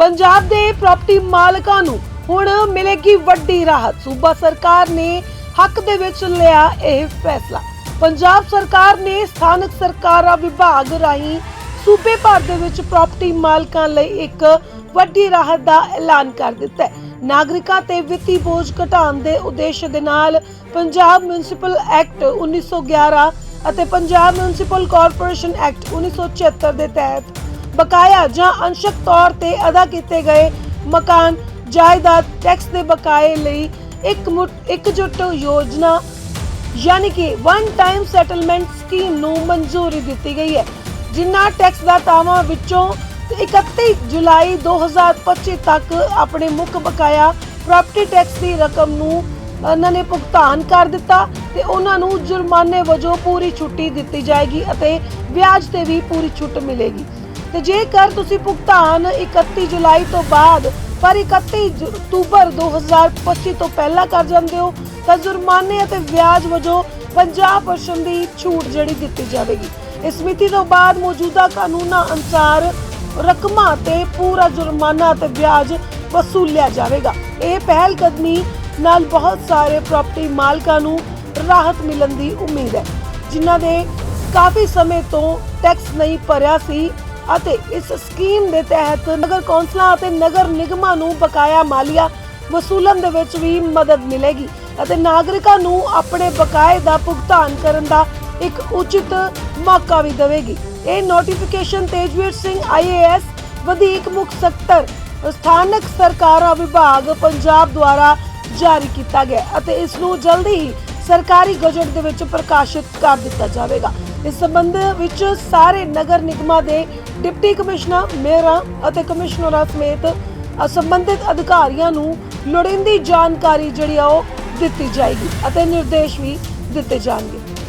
ਪੰਜਾਬ ਦੇ ਪ੍ਰਾਪਰਟੀ ਮਾਲਕਾਂ ਨੂੰ ਹੁਣ ਮਿਲੇਗੀ ਵੱਡੀ ਰਾਹਤ। ਸੂਬਾ ਸਰਕਾਰ ਨੇ ਹੱਕ ਦੇ ਵਿੱਚ ਲਿਆ ਇਹ ਫੈਸਲਾ। ਪੰਜਾਬ ਸਰਕਾਰ ਨੇ ਸਥਾਨਕ ਸਰਕਾਰਾਂ ਵਿਭਾਗ ਰਾਹੀਂ ਸੂਬੇ ਭਰ ਦੇ ਵਿੱਚ ਪ੍ਰਾਪਰਟੀ ਮਾਲਕਾਂ ਲਈ ਇੱਕ ਵੱਡੀ ਰਾਹਤ ਦਾ ਐਲਾਨ ਕਰ ਦਿੱਤਾ ਹੈ। ਨਾਗਰਿਕਾਂ ਤੇ ਵਿੱਤੀ ਬੋਝ ਘਟਾਉਣ ਦੇ ਉਦੇਸ਼ ਦੇ ਨਾਲ ਪੰਜਾਬ ਮਿਊਨਿਸਪਲ ਐਕਟ 1911 ਅਤੇ ਪੰਜਾਬ ਮਿਊਨਿਸਪਲ ਕਾਰਪੋਰੇਸ਼ਨ ਐਕਟ 1976 ਦੇ ਤਹਿਤ ਬਕਾਇਆ ਜਾਂ ਅੰਸ਼ਕ ਤੌਰ ਤੇ ਅਦਾ ਕੀਤੇ ਗਏ ਮਕਾਨ ਜਾਇਦਾਦ ਟੈਕਸ ਦੇ ਬਕਾਏ ਲਈ ਇੱਕ ਮੁੱਠ- ਇਕਜੁੱਟ ਯੋਜਨਾ, ਯਾਨੀ ਕਿ ਵਨ ਟਾਈਮ ਸੈਟਲਮੈਂਟ ਸਕੀਮ ਨੂੰ ਮਨਜ਼ੂਰੀ ਦਿੱਤੀ ਗਈ ਹੈ ਜਿਨ੍ਹਾਂ ਟੈਕਸ ਦਾ ਤਾਵਾਂ ਵਿੱਚੋਂ 31 ਜੁਲਾਈ 2025 ਤੱਕ ਆਪਣੇ ਮੁੱਖ ਬਕਾਇਆ ਪ੍ਰਾਪਰਟੀ ਟੈਕਸ ਦੀ ਰਕਮ ਨੂੰ ਉਹਨਾਂ ਨੇ ਭੁਗਤਾਨ ਕਰ ਦਿੱਤਾ ਤੇ ਉਹਨਾਂ ਨੂੰ ਜੁਰਮਾਨੇ ਵਜੋਂ ਪੂਰੀ ਛੁੱਟੀ ਦਿੱਤੀ ਜਾਏਗੀ ਅਤੇ ਵਿਆਜ ਤੇ ਵੀ ਪੂਰੀ ਛੁੱਟ ਮਿਲੇਗੀ। ਤੇ ਜੇਕਰ ਤੁਸੀਂ ਭੁਗਤਾਨ 31 ਜੁਲਾਈ ਤੋਂ ਬਾਅਦ, ਪਰ 31 ਅਕਤੂਬਰ 2025 ਤੋਂ ਪਹਿਲਾਂ ਕਰ ਜਾਂਦੇ ਹੋ, ਤਾਂ ਜੁਰਮਾਨੇ ਅਤੇ ਵਿਆਜ ਵਜੋਂ 50% ਦੀ ਛੂਟ ਜਿਹੜੀ ਦਿੱਤੀ ਜਾਵੇਗੀ। ਇਸ ਮਿਤੀ ਤੋਂ ਬਾਅਦ ਮੌਜੂਦਾ ਕਾਨੂੰਨਾਂ ਅਨੁਸਾਰ ਰਕਮਾਂ ਤੇ ਪੂਰਾ ਜੁਰਮਾਨਾ ਅਤੇ ਵਿਆਜ ਵਸੂਲਿਆ ਜਾਵੇਗਾ। ਇਹ ਪਹਿਲ ਕਦਮੀ ਨਾਲ ਬਹੁਤ ਸਾਰੇ ਪ੍ਰਾਪਰਟੀ ਮਾਲਕਾਂ ਨੂੰ ਰਾਹਤ ਮਿਲਣ ਦੀ ਉਮੀਦ ਹੈ। ਜਿਨ੍ਹਾਂ ਦੇ ਕਾਫੀ ਸਮੇਂ ਤੋਂ ਟੈਕਸ ਨਹੀਂ ਭਰਿਆ ਸੀ ਅਤੇ ਇਸ ਸਕੀਮ ਦੇ ਤਹਿਤ ਨਗਰ ਕੌਂਸਲਾਂ ਅਤੇ ਨਗਰ ਨਿਗਮਾਂ ਨੂੰ ਬਕਾਇਆ ਮਾਲੀਆ ਵਸੂਲਣ ਦੇ ਵਿੱਚ ਵੀ ਮਦਦ ਮਿਲੇਗੀ ਅਤੇ ਨਾਗਰਿਕਾਂ ਨੂੰ ਆਪਣੇ ਬਕਾਏ ਦਾ ਭੁਗਤਾਨ ਕਰਨ ਦਾ ਇੱਕ ਉਚਿਤ ਮੌਕਾ ਵੀ ਦੇਵੇਗੀ। ਇਹ ਨੋਟੀਫਿਕੇਸ਼ਨ ਤੇਜਵੀਰ ਸਿੰਘ ਆਈਏਐਸ ਵਧੀਕ ਮੁੱਖ ਸਕੱਤਰ, ਸਥਾਨਕ ਸਰਕਾਰਾਂ ਵਿਭਾਗ ਪੰਜਾਬ ਦੁਆਰਾ ਜਾਰੀ ਕੀਤਾ ਗਿਆ ਅਤੇ ਇਸ ਨੂੰ ਜਲਦੀ ਹੀ ਸਰਕਾਰੀ ਗਜਟ ਦੇ ਵਿੱਚ ਪ੍ਰਕਾਸ਼ਿਤ ਕਰ ਦਿੱਤਾ ਜਾਵੇਗਾ। ਇਸ ਸੰਬੰਧ ਵਿੱਚ ਸਾਰੇ ਨਗਰ ਨਿਗਮਾਂ ਦੇ ਡਿਪਟੀ ਕਮਿਸ਼ਨਰ, ਮੇਅਰਾਂ ਅਤੇ ਕਮਿਸ਼ਨਰਾਂ ਸਮੇਤ ਸੰਬੰਧਿਤ ਅਧਿਕਾਰੀਆਂ ਨੂੰ ਲੋੜੀਂਦੀ ਜਾਣਕਾਰੀ ਜਿਹੜੀ ਆ ਉਹ ਦਿੱਤੀ ਜਾਏਗੀ ਅਤੇ ਨਿਰਦੇਸ਼ ਵੀ ਦਿੱਤੇ ਜਾਣਗੇ।